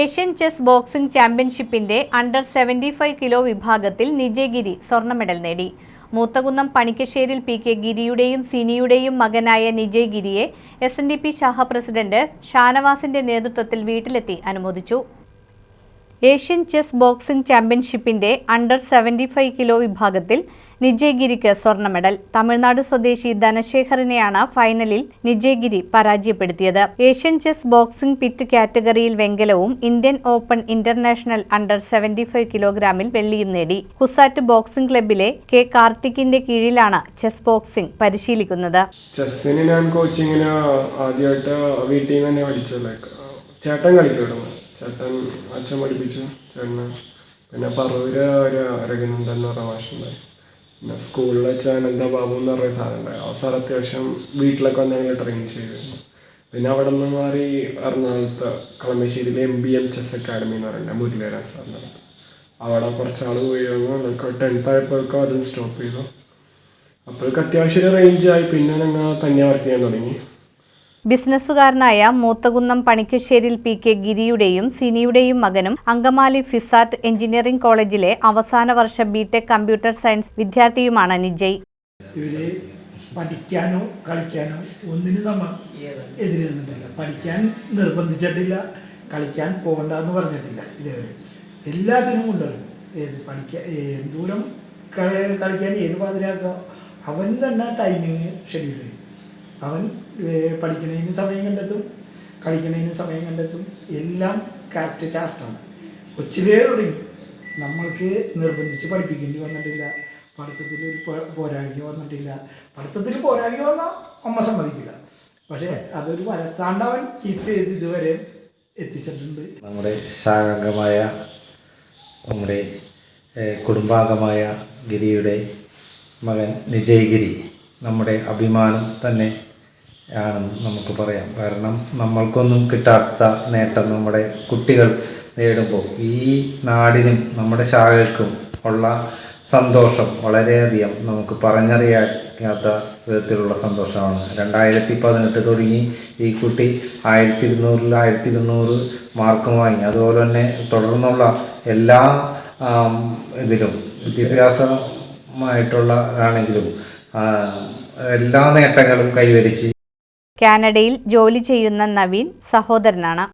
Asian chess boxing ചാമ്പ്യൻഷിപ്പിന്റെ under seventy five kilo വിഭാഗത്തിൽ നിജയഗിരി സ്വർണ മെഡൽ നേടി. മൂത്തകുന്നം പണിക്കശ്ശേരിൽ പി കെ ഗിരിയുടെയും സിനിയുടെയും മകനായ നിജയ് ഗിരിയെ എസ് എൻ ഡി പി ശാഖ പ്രസിഡന്റ് ഷാനവാസിന്റെ നേതൃത്വത്തിൽ വീട്ടിലെത്തി അനുമോദിച്ചു. ഏഷ്യൻ ചെസ് ബോക്സിംഗ് ചാമ്പ്യൻഷിപ്പിന്റെ അണ്ടർ സെവന്റി ഫൈവ് കിലോ വിഭാഗത്തിൽ നിജയഗിരിക്ക് സ്വർണ മെഡൽ. തമിഴ്നാട് സ്വദേശി ധനശേഖറിനെയാണ് ഫൈനലിൽ നിജയഗിരി പരാജയപ്പെടുത്തിയത്. ഏഷ്യൻ ചെസ് ബോക്സിംഗ് പിറ്റ് കാറ്റഗറിയിൽ വെങ്കലവും Indian open international under seventy five കിലോഗ്രാമിൽ വെള്ളിയും നേടി. കുസാറ്റ് ബോക്സിംഗ് ക്ലബിലെ കെ കാർത്തിക്കിന്റെ കീഴിലാണ് ചെസ് ബോക്സിംഗ് പരിശീലിക്കുന്നത്. ചെസ്സിന് ഞാൻ കോച്ചിങ്ങിന് ആദ്യമായിട്ട് വീട്ടിൽ തന്നെ പഠിച്ചു ചേട്ടൻ കളിക്കുമായിരുന്നു. ചേട്ടൻ അച്ഛൻ പഠിപ്പിച്ചു. ചേട്ടന് പിന്നെ പറവൂര് ഒരു രഘുനന്ദൻ എന്ന് പറഞ്ഞ മാഷുണ്ടായി പിന്നെ സ്കൂളിൽ വെച്ച അനന്ത ബാബു എന്ന് പറഞ്ഞ സാധനം ഉണ്ടായി. ആ സാർ അത്യാവശ്യം വീട്ടിലൊക്കെ വന്ന് ഞങ്ങൾ ട്രെയിനിങ് ചെയ്തിരുന്നു പിന്നെ അവിടെ നിന്ന് മാറി എറണാകുളത്ത് കളമശ്ശേരിയിലെ M B M chess academy എന്ന് പറയുന്നത് മുരളീധരൻ സാറിന്റെ അടുത്ത് അവിടെ കുറച്ചാൾ പോയി നമുക്ക് ടെൻത്ത് ആയപ്പോഴൊക്കെ അതും സ്റ്റോപ്പ് ചെയ്തു. അപ്പോഴേക്ക് അത്യാവശ്യം range ആയി. പിന്നെ ഞങ്ങൾ തന്നെ വർക്ക് ചെയ്യാൻ തുടങ്ങി. ബിസിനസ്സുകാരനായ മൂത്തകുന്നം പണിക്കശ്ശേരിൽ പി കെ ഗിരിയുടെയും സിനിയുടെയും മകനും അങ്കമാലി ഫിസാറ്റ് എഞ്ചിനീയറിംഗ് കോളേജിലെ അവസാന വർഷ ബിടെക് കമ്പ്യൂട്ടർ സയൻസ് വിദ്യാർത്ഥിയുമാണ് നിജയ്. ഇവർ പഠിക്കാനോ കളിക്കാനോ ഒന്നിനും നമ്മൾ എതിരെ നിന്നിട്ടില്ല പഠിക്കാൻ നിർബന്ധിച്ചിട്ടില്ല കളിക്കാൻ പോകണ്ടെന്ന് പറഞ്ഞിട്ടില്ല ഇതേവരെ. എല്ലാത്തിനും കൊണ്ടുവരും ഏത് പഠിക്കാൻ കളി- കളിക്കാൻ ഏത് പാതിരാക്കോ അവൻ തന്നെ ടൈമിങ് ഷെഡ്യൂൾ ചെയ്യും. അവൻ പഠിക്കുന്നതിന് സമയം കണ്ടെത്തും കളിക്കുന്നതിന് സമയം കണ്ടെത്തും എല്ലാം കറക്റ്റ് ചാർട്ടാണ് കൊച്ചിലേ തുടങ്ങി. നമ്മൾക്ക് നിർബന്ധിച്ച് പഠിപ്പിക്കേണ്ടി വന്നിട്ടില്ല. പഠിത്തത്തിൽ ഒരു പോരാളി വന്നിട്ടില്ല. പഠിത്തത്തിൽ പോരാഴിക വന്നാൽ അമ്മ സമ്മതിക്കില്ല. പക്ഷേ അതൊരു വരത്താണ്ട് അവൻ കീപ്പ് ചെയ്ത് ഇതുവരെ എത്തിച്ചിട്ടുണ്ട്. നമ്മുടെ ശാഖാംഗമായ നമ്മുടെ കുടുംബാംഗമായ ഗിരിയുടെ മകൻ നിജയ് ഗിരി നമ്മുടെ അഭിമാനം തന്നെ ആണെന്ന് നമുക്ക് പറയാം. കാരണം നമ്മൾക്കൊന്നും കിട്ടാത്ത നേട്ടം നമ്മുടെ കുട്ടികൾ നേടുമ്പോൾ ഈ നാടിനും നമ്മുടെ ശാഖയ്ക്കും ഉള്ള സന്തോഷം വളരെയധികം നമുക്ക് പറഞ്ഞറിയാത്ത വിധത്തിലുള്ള സന്തോഷമാണ്. രണ്ടായിരത്തി പതിനെട്ട് തുടങ്ങി ഈ കുട്ടി ആയിരത്തി ഇരുന്നൂറിൽ ആയിരത്തി ഇരുന്നൂറ് മാർക്ക് വാങ്ങി. അതുപോലെ തന്നെ തുടർന്നുള്ള എല്ലാ ഇതിലും വിദ്യാഭ്യാസമായിട്ടുള്ള ആണെങ്കിലും എല്ലാ നേട്ടങ്ങളും കൈവരിച്ച് കാനഡയിൽ ജോലി ചെയ്യുന്ന നവീൻ സഹോദരനാണ്.